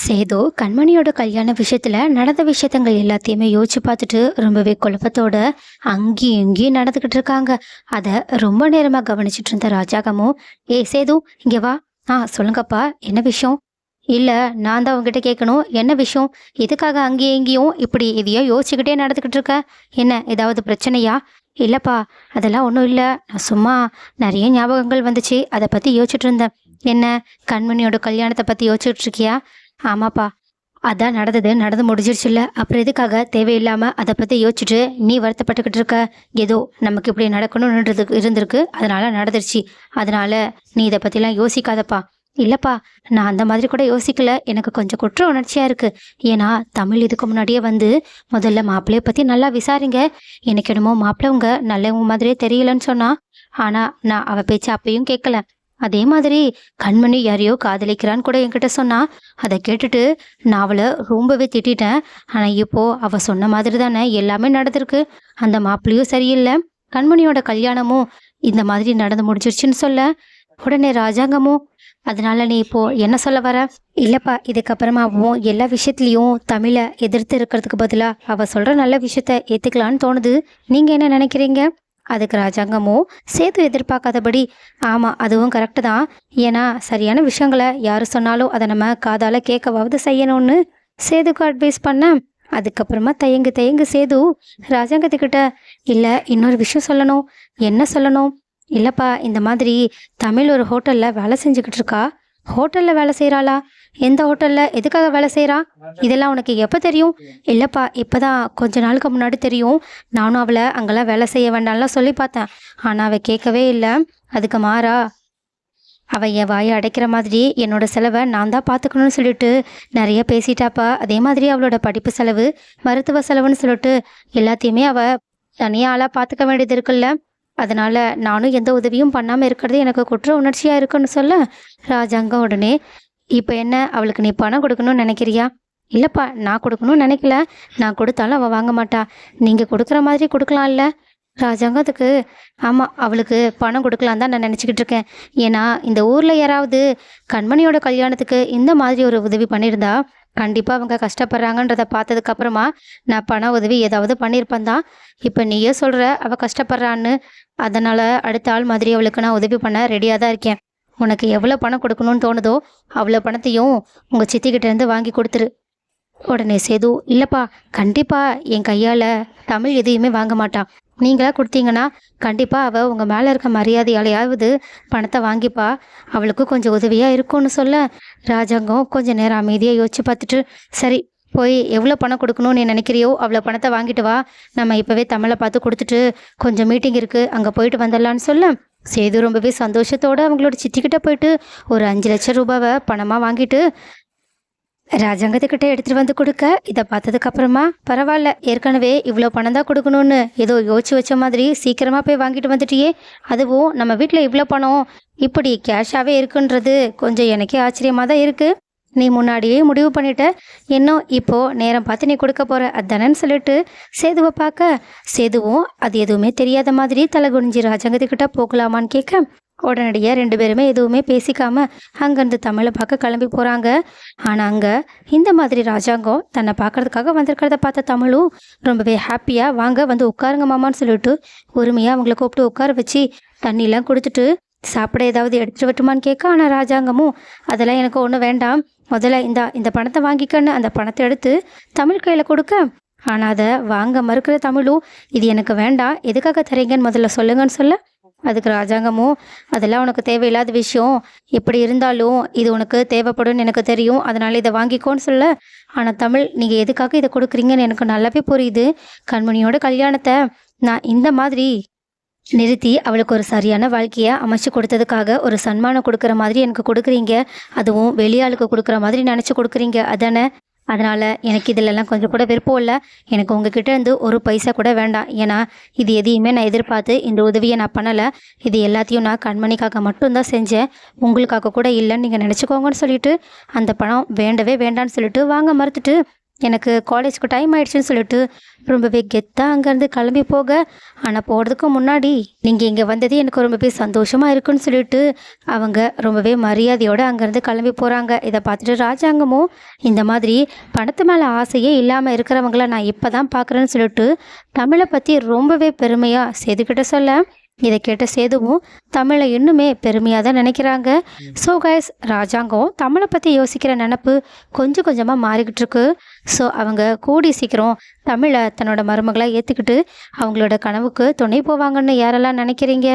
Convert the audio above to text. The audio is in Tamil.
சேது கண்மணியோட கல்யாண விஷயத்துல நடந்த விஷயத்தங்கள் எல்லாத்தையுமே யோசிச்சு பார்த்துட்டு ரொம்பவே குழப்பத்தோட அங்கேயும் இங்கேயும் நடந்துக்கிட்டு இருக்காங்க. அதை ரொம்ப நேரமா கவனிச்சிட்டு இருந்த ராஜாகமும் ஏய் சேது இங்க வா. ஆ சொல்லுங்கப்பா. என்ன விஷயம்? இல்ல நான் தான் உங்ககிட்ட கேட்கணும் என்ன விஷயம்? எதுக்காக அங்கேயும் இங்கேயும் இப்படி எதையோ யோசிச்சுக்கிட்டே நடந்துக்கிட்டு இருக்க? என்ன ஏதாவது பிரச்சனையா? இல்லப்பா அதெல்லாம் ஒன்றும் இல்லை. நான் சும்மா நிறைய ஞாபகங்கள் வந்துச்சு. அதை பற்றி யோசிச்சுட்டு இருந்தேன். என்ன கண்மணியோட கல்யாணத்தை பற்றி யோசிச்சுட்டு இருக்கியா? ஆமாப்பா. அதான் நடந்தது. நடந்து முடிஞ்சிருச்சுல்ல. அப்புறம் எதுக்காக தேவையில்லாமல் அதை பற்றி யோசிச்சுட்டு நீ வருத்தப்பட்டுக்கிட்டு இருக்க? ஏதோ நமக்கு இப்படி நடக்கணும்ன்றது இருந்திருக்கு. அதனால நடந்துருச்சு. அதனால நீ இதை பற்றிலாம் யோசிக்காதப்பா. இல்லைப்பா நான் அந்த மாதிரி கூட யோசிக்கல. எனக்கு கொஞ்சம் குற்ற உணர்ச்சியாக இருக்கு. ஏன்னா தமிழ் இதுக்கு முன்னாடியே வந்து முதல்ல மாப்பிள்ளைய பற்றி நல்லா விசாரிங்க. எனக்கு என்னமோ மாப்பிள்ளவங்க நல்லவங்க மாதிரியே தெரியலன்னு சொன்னா. ஆனால் நான் அவள் பேச்சு அப்பயும் கேட்கல அதே மாதிரி கண்மணி யாரையோ காதலிக்கிறான்னு கூட என்கிட்ட சொன்னா அதை கேட்டுட்டு நான் அவளை ரொம்பவே திட்டிட்டேன். ஆனால் இப்போ அவ சொன்ன மாதிரி தானே எல்லாமே நடந்திருக்கு. அந்த மாப்பிள்ளையும் சரியில்லை. கண்மணியோட கல்யாணமும் இந்த மாதிரி நடந்து முடிஞ்சிருச்சுன்னு சொல்ல உடனே ராஜாங்கமும் அதனால நீ இப்போ என்ன சொல்ல வர? இல்லப்பா இதுக்கப்புறமாவும் எல்லா விஷயத்துலயும் தமிழை எதிர்த்து இருக்கிறதுக்கு பதிலாக அவ சொல்ற நல்ல விஷயத்த ஏத்துக்கலான்னு தோணுது. நீங்க என்ன நினைக்கிறீங்க? அதுக்கு ராஜாங்கமும் சேது எதிர்பார்க்காதபடி ஆமாம் அதுவும் கரெக்டு தான். ஏன்னா சரியான விஷயங்களை யார் சொன்னாலும் அதை நம்ம காதால் கேட்கவாவது செய்யணும்னு சேதுக்கு அட்வைஸ் பண்ண அதுக்கப்புறமா தயங்கு தயங்கு சேது ராஜாங்கத்துக்கிட்ட இல்லை இன்னொரு விஷயம் சொல்லணும். என்ன சொல்லணும்? இல்லைப்பா இந்த மாதிரி தமிழ் ஒரு ஹோட்டலில் வேலை செஞ்சுக்கிட்டு இருக்கா? ஹோட்டலில் வேலை செய்கிறாளா எந்த ஹோட்டலில் எதுக்காக வேலை செய்கிறா இதெல்லாம் உனக்கு எப்போ தெரியும்? இல்லைப்பா இப்போ தான் கொஞ்ச நாளுக்கு முன்னாடி தெரியும். நானும் அவளை அங்கெல்லாம் வேலை செய்ய வேண்டாம்லாம் சொல்லி பார்த்தேன். ஆனால் அவள் கேட்கவே இல்லை. அதுக்கு மாறா அவள் என் வாயை அடைக்கிற மாதிரி என்னோட செலவை நான் தான் பார்த்துக்கணும்னு சொல்லிட்டு நிறைய பேசிட்டாப்பா. அதே மாதிரி அவளோட படிப்பு செலவு மருத்துவ செலவுன்னு சொல்லிட்டு எல்லாத்தையுமே அவள் தனியாக ஆளாக பார்த்துக்க வேண்டியது இருக்குல்ல. அதனால் நானும் எந்த உதவியும் பண்ணாமல் இருக்கிறது எனக்கு குற்ற உணர்ச்சியாக இருக்குன்னு சொல்ல ராஜாங்க உடனே இப்போ என்ன? அவளுக்கு நீ பணம் கொடுக்கணும்னு நினைக்கிறியா? இல்லைப்பா நான் கொடுக்கணும்னு நினைக்கல. நான் கொடுத்தாலும் அவள் வாங்க மாட்டா. நீங்கள் கொடுக்குற மாதிரி கொடுக்கலாம்ல? ராஜாங்கத்துக்கு ஆமாம் அவளுக்கு பணம் கொடுக்கலாம் தான் நான் நினச்சிக்கிட்டு இருக்கேன். ஏன்னா இந்த ஊரில் யாராவது கண்மணியோட கல்யாணத்துக்கு இந்த மாதிரி ஒரு உதவி பண்ணியிருந்தா கண்டிப்பாக அவங்க கஷ்டப்படுறாங்கன்றத பார்த்ததுக்கப்புறமா நான் பண உதவி ஏதாவது பண்ணியிருப்பேன் தான். இப்போ நீயே சொல்கிற அவள் கஷ்டப்படுறான்னு. அதனால் அடுத்த ஆள் மாதிரி அவளுக்கு நான் உதவி பண்ண ரெடியாக தான் இருக்கேன். உனக்கு எவ்வளோ பணம் கொடுக்கணும்னு தோணுதோ அவ்வளோ பணத்தையும் உங்கள் சித்திக்கிட்டேருந்து வாங்கி கொடுத்துரு. உடனே சேது இல்லைப்பா கண்டிப்பாக என் கையால் தமிழ் எதையுமே வாங்க மாட்டான் நீங்களாக கொடுத்தீங்கன்னா கண்டிப்பாக அவள் உங்கள் மேலே இருக்க மரியாதையாலையாவது பணத்தை வாங்கிப்பா. அவளுக்கு கொஞ்சம் உதவியாக இருக்கும்னு சொல்ல ராஜாங்கம் கொஞ்சம் நேரம் அமைதியாக யோசிச்சு பார்த்துட்டு சரி போய் எவ்வளோ பணம் கொடுக்கணும்னு நீ நினைக்கிறியோ அவ்வளோ பணத்தை வாங்கிட்டு வா. நம்ம இப்போவே தமிழை பார்த்து கொடுத்துட்டு கொஞ்சம் மீட்டிங் இருக்குது அங்கே போயிட்டு வந்துடலான்னு சொல்ல. சேது ரொம்பவே சந்தோஷத்தோடு அவங்களோட சித்திக்கிட்ட போயிட்டு ஒரு அஞ்சு லட்சம் ரூபாவை பணமாக வாங்கிட்டு ராஜாங்கத்துக்கிட்ட எடுத்துகிட்டு வந்து கொடுக்க. இதை பார்த்ததுக்கப்புறமா பரவாயில்ல ஏற்கனவே இவ்வளோ பணம் தான் கொடுக்கணும்னு ஏதோ யோசிச்சு வச்ச மாதிரி சீக்கிரமாக போய் வாங்கிட்டு வந்துட்டியே. அதுவும் நம்ம வீட்டில் இவ்வளோ பணம் இப்படி கேஷாகவே இருக்குன்றது கொஞ்சம் எனக்கே ஆச்சரியமாக தான் இருக்குது நீ முன்னாடியே முடிவு பண்ணிட்ட. இன்னும் இப்போ நேரம் பார்த்து நீ கொடுக்க போற. அதானன்னு சொல்லிட்டு சேதுவை பார்க்க. சேதுவும் அது எதுவுமே தெரியாத மாதிரி தலை குனிஞ்சி ராஜாங்கத்துக்கிட்ட போகலாமான்னு கேட்க உடனடியாக ரெண்டு பேருமே எதுவுமே பேசிக்காம அங்கேருந்து தமிழை பார்க்க கிளம்பி போகிறாங்க ஆனால் அங்கே இந்த மாதிரி ராஜாங்கம் தன்னை பார்க்கறதுக்காக வந்திருக்கிறத பார்த்த தமிழும் ரொம்பவே ஹாப்பியாக வாங்க வந்து உட்காருங்க மாமான்னு சொல்லிட்டு உரிமையாக அவங்கள கூப்பிட்டு உட்கார வச்சு தண்ணிலாம் கொடுத்துட்டு சாப்பிட ஏதாவது எடுத்துட்டு வரட்டுமான்னு கேட்க ஆனால் ராஜாங்கமும் அதெல்லாம் எனக்கு ஒன்றும் வேண்டாம். முதல்ல இந்த இந்த பணத்தை வாங்கிக்கன்னு அந்த பணத்தை எடுத்து தமிழ் கையில் கொடுக்க. ஆனால் அதை வாங்க மறுக்கிற தமிழும் இது எனக்கு வேண்டாம் எதுக்காக தரீங்கன்னு முதல்ல சொல்லுங்கன்னு சொல்ல. அதுக்கு ராஜாங்கமும் அதெல்லாம் உனக்கு தேவையில்லாத விஷயம். எப்படி இருந்தாலும் இது உனக்கு தேவைப்படும்னு எனக்கு தெரியும். அதனால் இதை வாங்கிக்கோன்னு சொல்ல. ஆனால் தமிழ் நீங்கள் எதுக்காக இதை கொடுக்குறீங்கன்னு எனக்கு நல்லாவே புரியுது. கண்மணியோட கல்யாணத்தை நான் இந்த மாதிரி நிறுத்தி அவளுக்கு ஒரு சரியான வாழ்க்கையை அமைச்சு கொடுத்ததுக்காக ஒரு சன்மானம் கொடுக்குற மாதிரி எனக்கு கொடுக்குறீங்க. அதுவும் வெளியாளுக்கு கொடுக்குற மாதிரி நினச்சி கொடுக்குறீங்க. அதானே? அதனால் எனக்கு இதிலெல்லாம் கொஞ்சம் கூட விருப்பம் இல்லை. எனக்கு உங்ககிட்ட இருந்து ஒரு பைசா கூட வேண்டாம். ஏன்னா இது எதையுமே நான் எதிர்பார்த்து இந்த உதவியை நான் பண்ணலை. இது எல்லாத்தையும் நான் கண்மணிக்காக மட்டும்தான் செஞ்சேன். உங்களுக்காக கூட இல்லைன்னு நீங்கள் நினச்சிக்கோங்கன்னு சொல்லிட்டு அந்த பணம் வேண்டவே வேண்டான்னு சொல்லிட்டு வாங்க மறுத்துட்டு எனக்கு காலேஜ்க்கு டைம் ஆயிடுச்சுன்னு சொல்லிட்டு ரொம்பவே கெத்தாக அங்கேருந்து கிளம்பி போக. ஆனால் போகிறதுக்கு முன்னாடி நீங்கள் இங்கே வந்தது எனக்கு ரொம்பவே சந்தோஷமாக இருக்குன்னு சொல்லிட்டு அவங்க ரொம்பவே மரியாதையோடு அங்கேருந்து கிளம்பி போகிறாங்க இதை பார்த்துட்டு ராஜாங்கமும் இந்த மாதிரி பணத்து மேலே ஆசையே இல்லாமல் இருக்கிறவங்கள நான் இப்போ தான் பார்க்குறேன்னு சொல்லிட்டு தமிழை பற்றி ரொம்பவே பெருமையாக செய்துக்கிட்ட சொல்ல. இதை கேட்ட சேதுவும் தமிழை இன்னுமே பெருமையாக தான் நினைக்கிறாங்க. ஸோ கைஸ் ராஜாங்கம் தமிழை பற்றி யோசிக்கிற நினப்பு கொஞ்சம் கொஞ்சமாக மாறிக்கிட்டு இருக்கு ஸோ அவங்க கூடி சீக்கிரம் தமிழை தன்னோட மருமகளாக ஏற்றுக்கிட்டு அவங்களோட கனவுக்கு துணை போவாங்கன்னு யாரெல்லாம் நினைக்கிறீங்க?